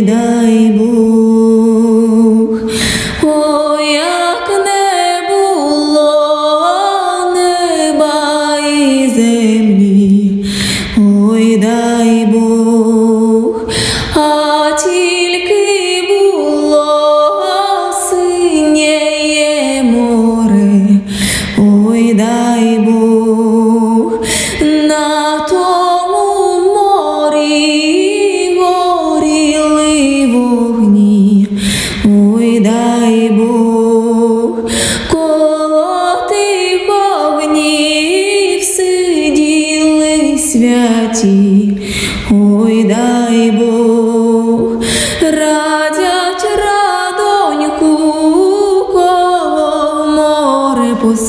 дай Бог, О, як не було неба і землі, ой дай Бог, а тільки було синє море, ой дай Бог. святі, ой дай Бог, радять радоньку, коло море море